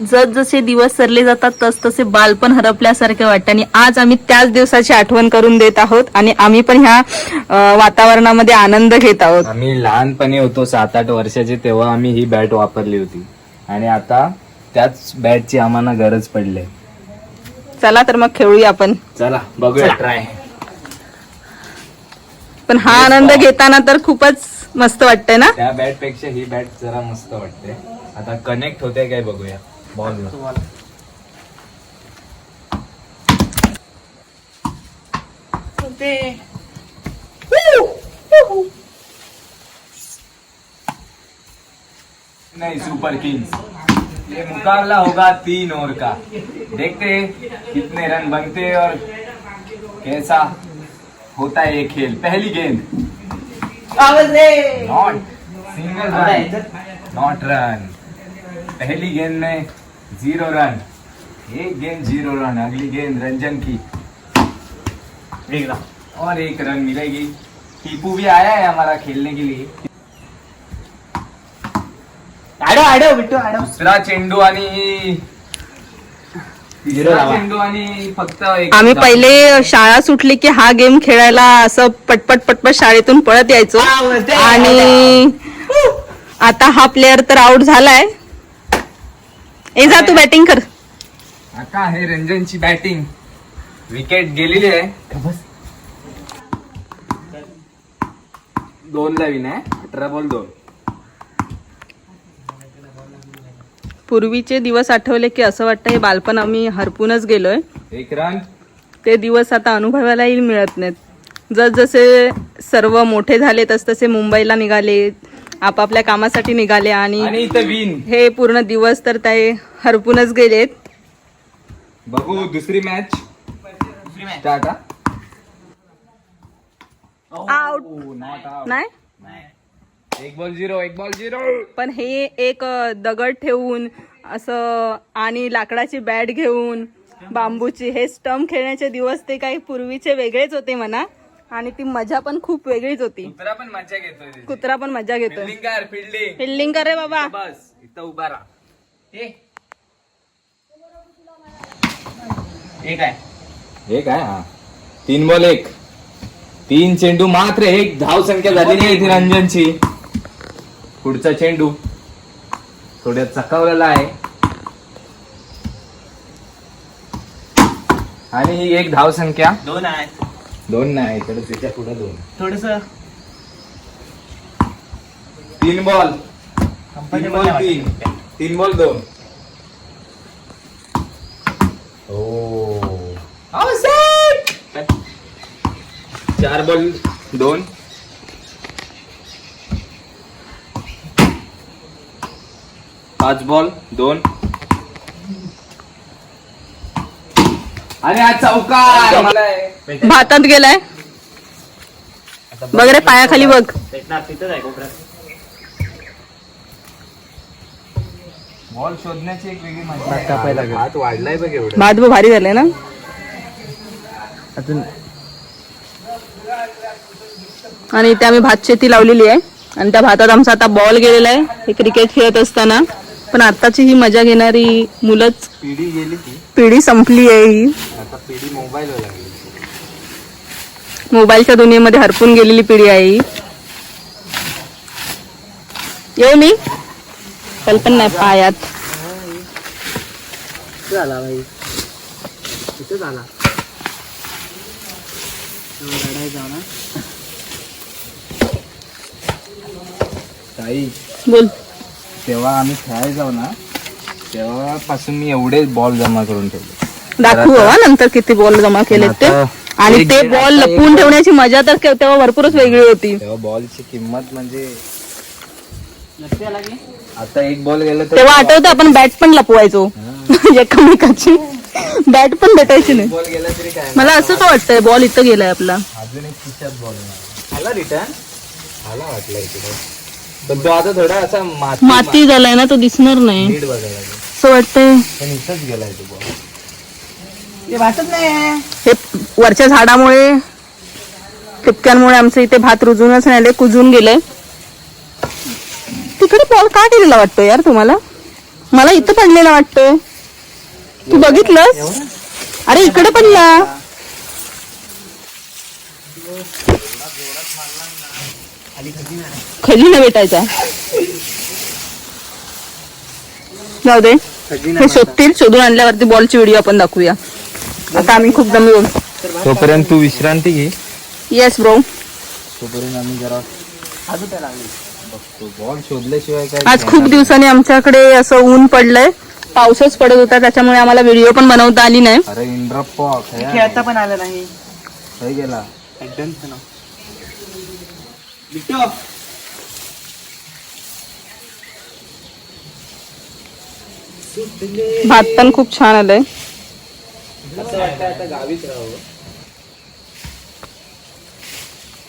जस जसे दिवस सरले जातात तस तसे बालपण हरपल्यासारखे वाटते. आणि आज आम्ही त्याच दिवसाची आठवण करून देत आहोत आणि आम्ही पण ह्या वातावरणामध्ये आनंद घेत आहोत. आम्ही लहानपणी होतो सात आठ वर्षाचे तेव्हा आम्ही ही बॅट वापरली होती. आणि आता त्याच बॅटची आम्हाला गरज पडली चला तर मग खेळूया आपण. चला बघूया ट्राय पण हा आनंद घेताना तर खूपच मस्त वाटतंय ना? त्या बॅटपेक्षा ही बॅट जरा मस्त वाटते. आता कनेक्ट होते काय बघूया. बॉल नहीं सुपर किंग्स ये मुकाबला होगा तीन ओवर का। देखते हैं कितने रन बनते हैं और कैसा होता है ये खेल। पहली गेंद। Not single run not run पहली गेंद में जीरो रन एक गेंद जीरो रन अगली गेंद रंजन की और एक रन मिलेगी. टीपू भी आया है हमारा खेलने के लिए. दुसरा चेंडू आणि तिसरा चेंडू आणि फक्त एक आम्ही पहिले शाळा सुटली की हा गेम खेळायला असं पटपट पटपट शाळेतून पळत यायचो. आणि आता हा प्लेअर तर आउट झालाय. ए जा तू बॅटिंग कर. आता आहे रंजनची बॅटिंग विकेट गेलेली आहे. दोन ला विन आहे. अठरा बॉल दोन. पूर्वीचे दिवस आठवले की असं वाटतं हे बालपण आम्ही हरपूनच गेलोय. एक रन ते दिवस आता अनुभवायलाही मिळत नाहीत. जसजसे सर्व मोठे झाले तस तसे मुंबईला निघाले आपापल्या कामासाठी निघाले आणि आणि इथं विन हे पूर्ण दिवस तर ते हरपूनच गेलेत. बघू दुसरी मॅच आउट नाही? एक बॉल झिरो एक बॉल झिरो पण हे एक दगड ठेवून असं आणि लाकडाची बॅट घेऊन बांबूची हे स्टंप खेळण्याचे दिवस ते काही पूर्वीचे वेगळेच होते म्हणा. आणि ती मजा पण खूप वेगळीच होती. कुत्रा पण मजा घेतोय. कुत्रा पण मजा घेतोय. फिल्डिंग कर फिल्डिंग. फिल्डिंग करे बाबा. बस इथं उभा राहा. एक आहे एक आहे हा. तीन बॉल एक. तीन चेंडू मात्र एक. धाव संख्या झाली नाही इथे रंजनची. पुढचा चेंडू. थोड्या चकावलेला आहे. आणि ही एक धाव संख्या. दोन आहेत. दोन नाही इकडे त्याच्या पुढे दोन. थोडस तीन बॉल. तीन बॉल तीन. तीन बॉल दोन. ओ. चार बॉल दोन. पाच बॉल दोन. आणि हा चौकार. भातात गेलाय. बघ. रे पायाखाली बघ. भेटणार तिथंच आहे कोपऱ्यात. बॉल शोधण्याची एक वेगळी मजा हात वाढलाय बघ एवढं. भात बघ भारी झालाय ना? अजून. आणि इथे आम्ही भात शेती लावलेली आहे. आणि त्या भातात आमचा आता बॉल गेलेला आहे. हे क्रिकेट खेळत असताना. पण आताची ही मजा घेणारी मुलंच पिढी गेली ती. पिढी संपली आहे ही. आता पिढी लागली. मोबाईलच्या दुनियेमध्ये हरपून गेलेली पिढी आहे ही. येऊ मी? कल्पना नाही पायात. तिथं झाला रडायचा ना. ताई बोल. तेव्हा आम्ही खेळायला जाऊ ना तेव्हापासून मी एवढे बॉल जमा करून ठेवले. दाखवू नंतर किती बॉल जमा केलेत ते. आणि ते बॉल लपवून ठेवण्याची मजा तर तेव्हा भरपूरच वेगळी होती. तेव्हा बॉलची किंमत म्हणजे आता एक बॉल गेला तेव्हा आठवतं आपण बॅट पण लपवायचो. एकमेकाची बॅट पण भेटायची नाही. बॉल गेला तरी काय मला असं का वाटतंय बॉल इथं गेलाय आपला. अजून एक खिशात बॉल आला रिटर्न आला वाटला इकडे. पण तो आता थोडा असा माती माती झालाय ना तो दिसणार नाही. असं वाटतंय. पण इथंच गेलाय तो बॉल ते वाटत नाही हे वरच्या झाडामुळे ठिपक्यांमुळे आमचं इथे भात रुजूनच राहिले कुजून गेलंय. तिकडे बॉल का गेलेला वाटतो यार तुम्हाला? मला इथं पडलेला वाटतोय. तू बघितलंस? अरे इकडे पडला खजिना भेटायचा. जाऊ दे. हे शोधतील शोधून आणल्यावरती बॉलची व्हिडिओ आपण दाखवूया. आता आम्ही खूप दमी बोल तोपर्यंत तू विश्रांती घे. येस ब्रो तोपर्यंत आम्ही जरा बॉल शोधल्याशिवाय काय आज खूप दिवसांनी आमच्याकडे असं ऊन पडलंय. पाऊसच पडत होता त्याच्यामुळे आम्हाला व्हिडिओ पण बनवता आली नाही. अरे खेळता पण आलं नाही. काय गेला एकदम ना बिट्टो भात पण खूप छान आलंय. असं वाटतं आता गावीच राहावं.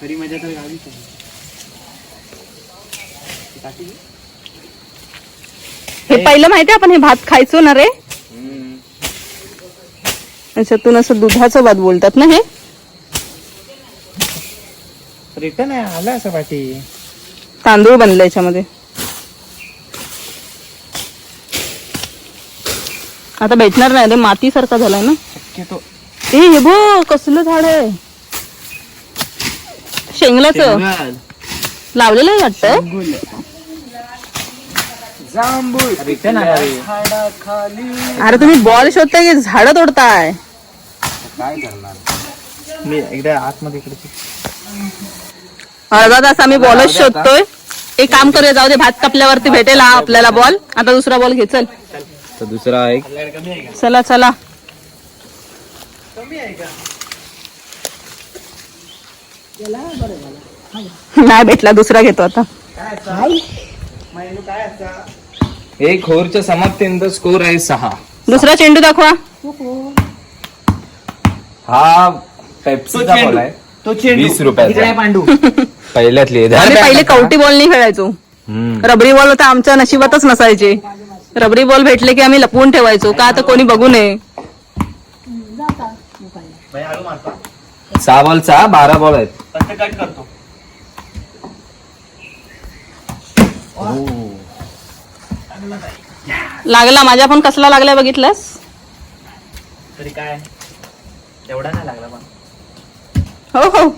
खरी मजा तर गावीच आहे. हे पहिलं माहितीये आपण हे भात खायचो ना रे? याच्यातून असं दुधाचं भात बोलतात ना हे? रिटर्न आहे आलं असं पाठी. तांदूळ बनलं याच्यामध्ये. आता भेटणार नाही रे माती सारखा झालाय ना. शक्यतो. ए हे बो कसलं झाड आहे. शेंगलाच लावलेलं आहे वाटतं. अरे तुम्ही बॉल शोधताय की झाड तोडताय? काय करणार? मी एकदा आतमध्ये इकडे अर्धा तास आम्ही बॉलच शोधतोय. एक काम करूया जाऊ दे भात कापल्यावरती भेटेल हा आपल्याला बॉल. आता दुसरा बॉल घे चल. तर दुसरा आहे चला चला. कमी आहे का नाही भेटला दुसरा घेतो आता. काय असं मेनू काय असं एक ओव्हरच्या समाप्तीनंतर स्कोर आहे सहा. दुसरा चेंडू दाखवा. हा पेप्सीचा बॉल आहे. तो चेंडू. वीस रुपयाचा. पांडू. पहिल्यातली. पहिले कवटी बॉल नाही खेळायचो. रबरी बॉल होता आमच्या नशिबातच नसायचे. रबरी बॉल भेटले की आम्ही लपवून ठेवायचो. का आता कोणी बघू नये. हळू मारता सहा बॉलचा बारा बॉल आहेत. फक्त कट करतो. लागला. माझ्या पण कसला लागलाय बघितलंस? तरी काय एवढा नाही लागला पण. हो हो.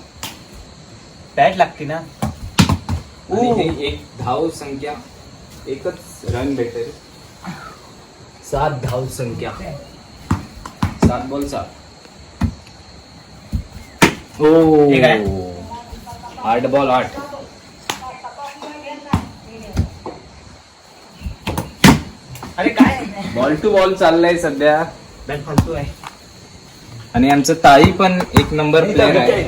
बॅट लागते ना. आणि हे एक धाव संख्या एकच रन भेटेल सात धाव संख्या. सात बॉल सात. ओ. हे? आठ बॉल आठ. अरे काय? बॉल टू बॉल चाललाय सध्या. फालतू आहे. आणि आमचं ताई पण एक नंबर प्लेअर आहे.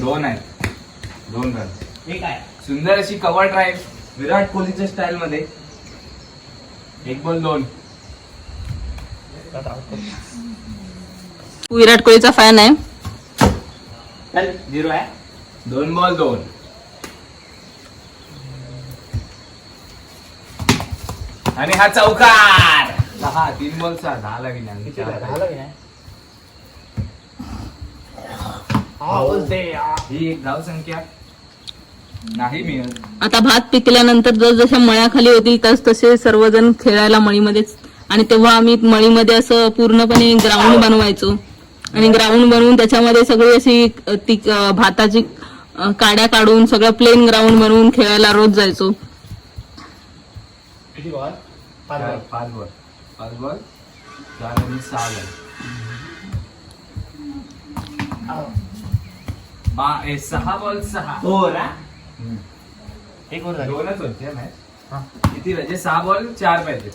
दोन आहेत दोन रन. हे काय सुंदर अशी कव्हर ड्राईव्ह विराट कोहलीच्या स्टाईल मध्ये. एक बॉल दोन. तू विराट कोहलीचा फॅन आहे. चल झिरो आहे. दोन बॉल दोन. आणि हा चौकार. दहा तीन बॉल सहा दहाला किती झालं? विना झालं की नाही आवाज दे यार. ही एक धाव संख्या नाही मिळत. आता भात पिकल्यानंतर जस जशा मळ्याखाली होतील तस तसे सर्वजण खेळायला मळीमध्येच आणि तेव्हा आम्ही मळीमध्ये असं पूर्णपणे ग्राउंड बनवायचो. आणि ग्राउंड बनवून त्याच्यामध्ये सगळी अशी ती भाताची काड्या काढून सगळं प्लेन ग्राउंड बनवून खेळायला रोज जायचो. किती बॉल? पाच चार- बॉल. पाच बॉल. पाच बॉल चार आणि सहा बॉल. बा- ए, सहा बॉल सहा. हो ना. एक वर झाली दोनच होते मॅच. हा. किती पाहिजे सहा बॉल चार पाहिजे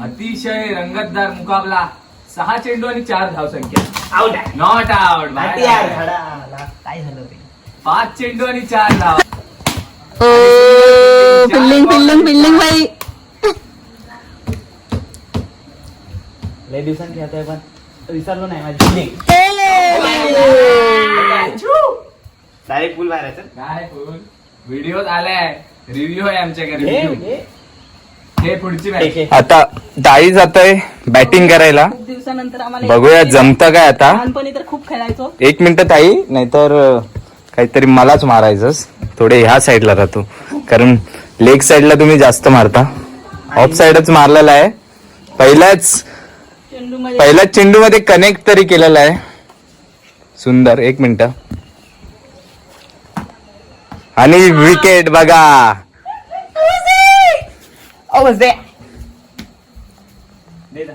अतिशय रंगतदार मुकाबला. सहा चेंडू आणि चार धाव संख्या. आउट आहे. Not out. काय झालं ते? पाच चेंडू आणि चार धाव. ओ फिल्डिंग फिल्डिंग फिल्डिंग बाई. लय दिवसांनी खेळतोय पण. विसरलो नाही माझी फिलिंग डायरेक्ट फुल बाहेर काय व्हिडिओ आलाय. रिव्ह्यू आहे आमच्याकडे review. हे पुढची मॅच आता दाई जात आहे बॅटिंग करायला. खूप दिवसानंतर आम्हाला बघूया जमतं काय आता? लहानपणी तर खूप खेळायचो. एक मिनिट ताई नाहीतर अं, काहीतरी मलाच मारायचंस. थोडे ह्या साईडला राहतो. कारण लेग साईडला तुम्ही जास्त मारता. ऑफ साईडच मारलेला आहे. पहिल्याच चेंडू मध्ये पहिल्याच चेंडू मध्ये कनेक्ट तरी केलेला आहे. सुंदर एक मिनिट. आणि विकेट बघा.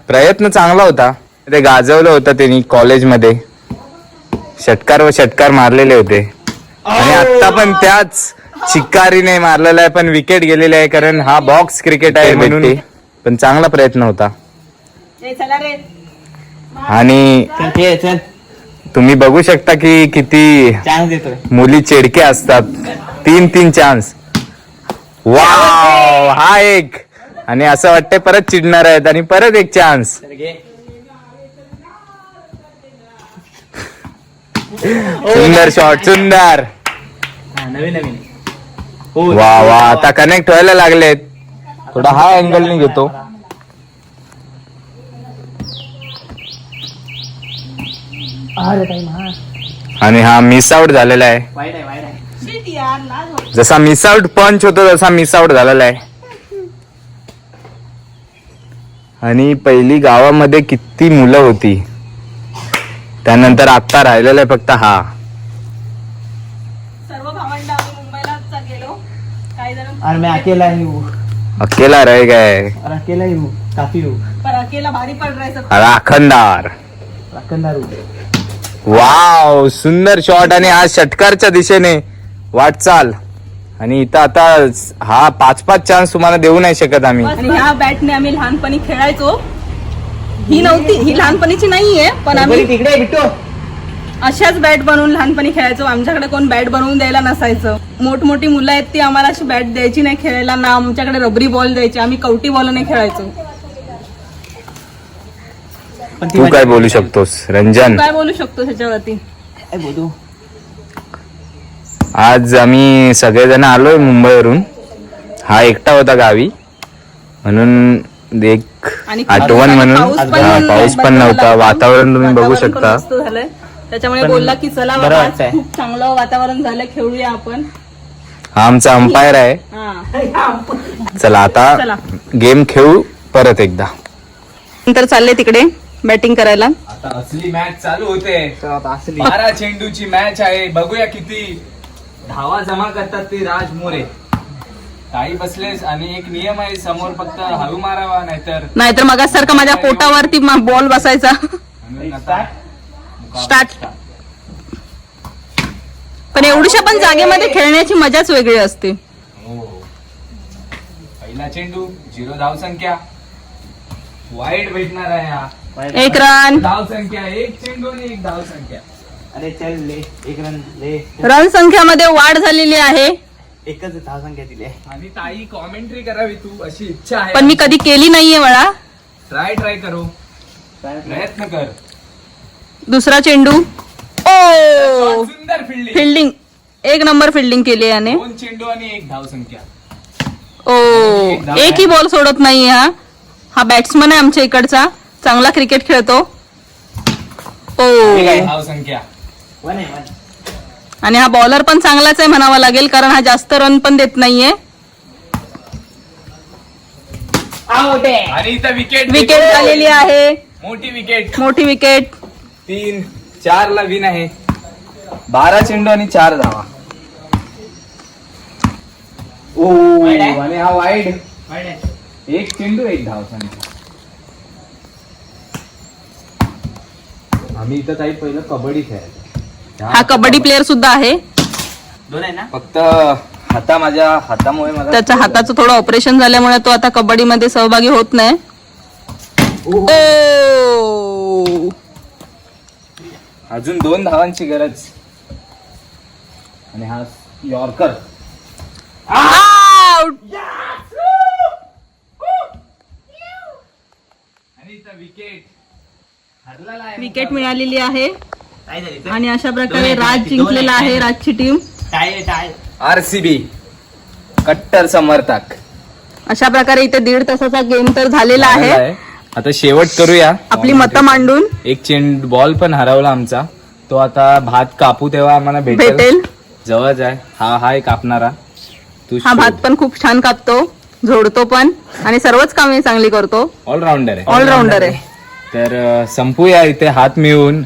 प्रयत्न चांगला होता. ते गाजवलं होतं त्यांनी कॉलेजमध्ये षटकार व षटकार मारलेले होते. आणि आता पण त्याच चिक्कारीने मारलेला आहे पण विकेट गेलेले आहे कारण हा बॉक्स क्रिकेट आहे म्हणून पण चांगला प्रयत्न होता. ए, चला रे. आणि तुम्ही बघू शकता की किती चान्स देतोय. मुली चिडके असतात. तीन तीन चान्स वाव हा एक. आणि असं वाटतंय परत चिडणार आहेत आणि परत एक चान्स सुंदर शॉट सुंदर. हा नवीन नवीन. हो वा वा आता कनेक्ट व्हायला लागलेत. थोडा हा अँगल ने घेतो. अरे हा आणि हा मिस आउट झालेला आहे. वाईट आहे वाईट आहे. Shit यार, लाज वाटते. जसा मिस आउट पंच होतो तसा मिस आउट झालेला आहे. आणि पहिली गावामध्ये किती मुलं होती. त्यानंतर आता राहिलेला आहे फक्त हा. सर्व भावंड आम्ही मुंबईला गेलो. काही जण अरे मैं अकेला ही हूँ अकेला रह गए. और अकेला ही हूँ काफी हूँ पर अकेला भारी पड रहा है सब राखणदार राखणदार हूँ वाव सुंदर शॉट आणि आज षटकारच्या दिशेने. वाटचाल आणि इथं आता हा पाच पाच चान्स तुम्हाला देऊ नाही शकत आम्ही. आणि ह्या बॅटने आम्ही लहानपणी खेळायचो. ही नव्हती ही लहानपणीची नाहीये पण आम्ही तिकडे बिट्टो. अशाच बॅट बनवून लहानपणी खेळायचो. आमच्याकडे कोण बॅट बनवून द्यायला नसायचं. मोठमोठी मुलं आहेत ती आम्हाला अशी बॅट द्यायची नाही खेळायला. ना आमच्याकडे रबरी बॉल द्यायची. आम्ही कवटी बॉलने खेळायचो. पण ती काय बोलू शकतोस? रंजन? काय बोलू शकतो त्याच्यावरती काय बोलू? आज आम्ही सगळेजण आलोय मुंबईवरून. हा एकटा होता गावी. म्हणून एक आणि आठवण म्हणून पाऊस पण हा, पाऊस पण नव्हता. वातावरण तुम्ही बघू वातावरण पण शकता. मस्त झालंय. त्याच्यामुळे बोलला की चला बरं बाबा आज वाटतंय. खूप चांगलं वातावरण झालं खेळूया आपण. हा आमचा अंपायर आहे. हा. चला चला. आता गेम खेळू परत एकदा. नंतर चालले तिकडे. बॅटिंग करायला. आता असली मॅच चालू होते. आता असली. बारा चेंडूची मॅच आहे. बघूया किती धावा जमा करतात ते राज मोरे. काही बसलेस आणि एक नियम आहे समोर फक्त हळू मारावा नाहीतर नाहीतर मग सारखं माझ्या पोटावरती बॉल बसायचा. म्हणून आता स्टार्ट पण एवढ्याशा पण जागेमध्ये खेळण्याची मजाच वेगळी असते. हो. पहिला चेंडू झिरो धाव संख्या वाईट भेटणार आहे हा. एक रन धाव संख्या एक चेंडू आणि एक धाव संख्या. अरे चल ले एक रन ले. रन संख्यामध्ये वाढ झालेली आहे. एकच धाव संख्या दिली आहे. आणि ताई कॉमेंट्री करावी तू अशी इच्छा आहे. पण मी कधी केली नाहीये मला ट्राय ट्राय करो. प्रयत्न कर. दुसरा चेंडू. ओ! सुंदर फिल्डिंग फिल्डिंग एक नंबर फिल्डिंग केली आहे याने. दोन चेंडू आणि एक धाव संख्या. ओ! एकही बॉल सोडत नाही हा. हा बॅट्समन आहे आमच्या इकडचा. चांगला क्रिकेट खेळतो. ओ. धाव संख्या वन आहे वन. आणि हा बॉलर पण चांगलाच आहे म्हणावा लागेल कारण हा जास्त रन पण देत नाहीये. आणि इथं विकेट विकेट झालेली आहे. मोठी विकेट मोठी विकेट तीन चार ला विन आहे. बारा चेंडू आणि चार धावा. ओ? आणि हा वाईड एक चेंडू एक धाव संख्या आम्ही इथं काही पहिलं कबड्डी खेळायचो. हा कबड्डी प्लेअर सुद्धा आहे. दोन आहे ना? फक्त हाता माझ्या हातामुळे मला त्याच्या हाताचं थोडं ऑपरेशन झाल्यामुळे तो आता कबड्डीमध्ये सहभागी होत नाही. ओ. अजून दोन धावांची गरज. आणि हा यॉर्कर. आउट आणि इथं विकेट विकेट मिळालेली आहे. काय झाली आणि अशा प्रकारे राज जिंकलेला आहे. राजची टीम आरसीबी कट्टर समर्थक. अशा प्रकारे इथे दीड तासाचा गेम तर झालेला आहे. आता शेवट करूया. आपली मतं मांडून. एक चेंड बॉल पण हरवला आमचा. तो आता भात कापू तेव्हा आम्हाला भेटेल. जवळच आहे. हा हा एक कापणारा. तू हा भात पण खूप छान कापतो झोडतो पण आणि सर्वच कामे चांगली करतो. ऑलराऊंडर आहे. ऑलराऊंडर आहे. तर संपूया इथे हात मिळून.